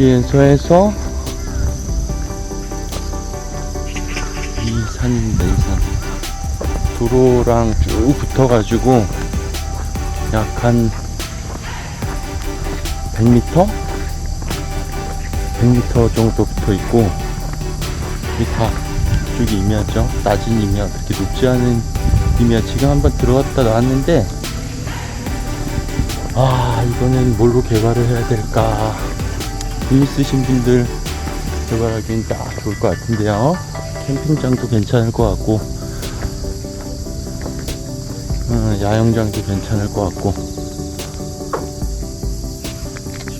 여기에서 이 산입니다, 이 산. 도로랑 쭉 붙어가지고 약 한 100m? 100m 정도 붙어 있고 이다 이쪽이 임야죠. 낮은 임야, 그렇게 높지 않은 임야. 지금 한번 들어갔다 나왔는데 아 이거는 뭘로 개발을 해야 될까? 돈 있으신 분들 개발하기엔 딱 좋을 것 같은데요. 캠핑장도 괜찮을 것 같고, 어, 야영장도 괜찮을 것 같고.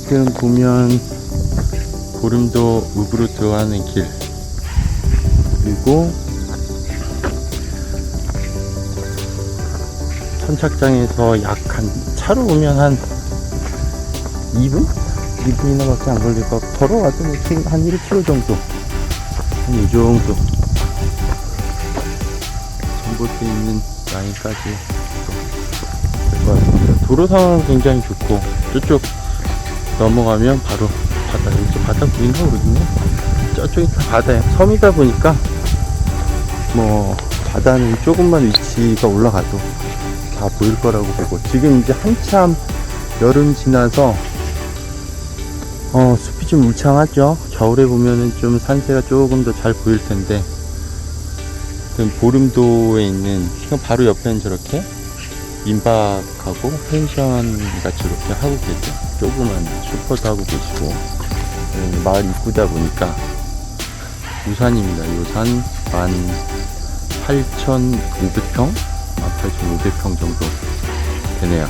지금 보면 보름도 읍으로 들어가는 길 그리고 선착장에서 약 한 차로 오면 한 2분? 2분이나 밖에 안 걸릴 것 같고 걸어와도 뭐한 1km 정도. 한 이 정도. 전봇대 있는 라인까지 될 것 같습니다. 도로 상황은 굉장히 좋고 저쪽 넘어가면 바로 바다 여기 바다 보이나 모르겠네 저쪽이 다 바다야 섬이다 보니까 뭐 바다는 조금만 위치가 올라가도 다 보일 거라고 보고 지금 이제 한참 여름 지나서 어 숲이 좀 울창하죠? 겨울에 보면은 좀 산세가 조금 더 잘 보일 텐데. 아무튼 보름도에 있는 바로 옆에는 저렇게 민박하고 펜션 같이 이렇게 하고 계세요. 조그만 슈퍼도 하고 계시고. 음, 마을 입구다 보니까 우산입니다. 요산 18,500평? 18,500평 정도 되네요.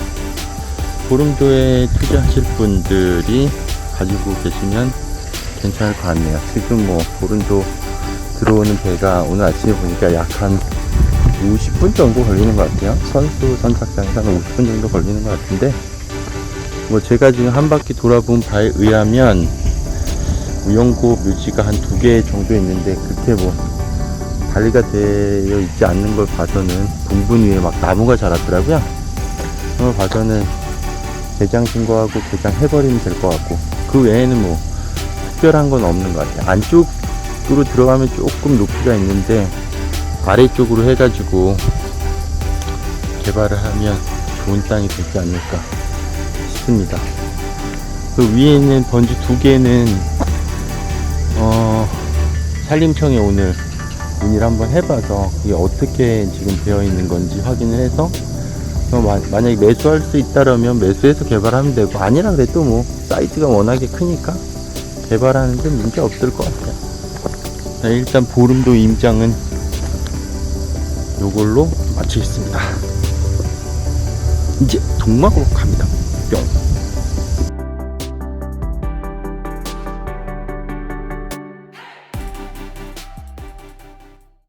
보름도에 투자하실 분들이 가지고 계시면 괜찮을 것 같네요. 지금 뭐 보름도 들어오는 배가 오늘 아침에 보니까 약 한 50분 정도 걸리는 것 같아요. 선수 선착장에서 한 50분 정도 걸리는 것 같은데 뭐 제가 지금 한 바퀴 돌아본 바에 의하면 우영고 묘지가 한 두 개 정도 있는데 그렇게 뭐 관리가 되어 있지 않는 걸 봐서는 분분 위에 막 나무가 자랐더라고요. 그걸 봐서는 개장 신고하고 개장 해버리면 될 것 같고 그 외에는 뭐 특별한 건 없는 것 같아요. 안쪽으로 들어가면 조금 높이가 있는데 아래쪽으로 해가지고 개발을 하면 좋은 땅이 되지 않을까 싶습니다. 그 위에 있는 번지 두 개는 어 산림청에 오늘 문의를 한번 해봐서 이게 어떻게 지금 되어 있는 건지 확인을 해서 만약에 매수할 수 있다라면 매수해서 개발하면 되고 아니라 그래도 뭐 사이즈가 워낙에 크니까 개발하는데 문제 없을 것 같아요. 자, 일단 보름도 임장은 요걸로 마치겠습니다. 이제 동막으로 갑니다. 뿅.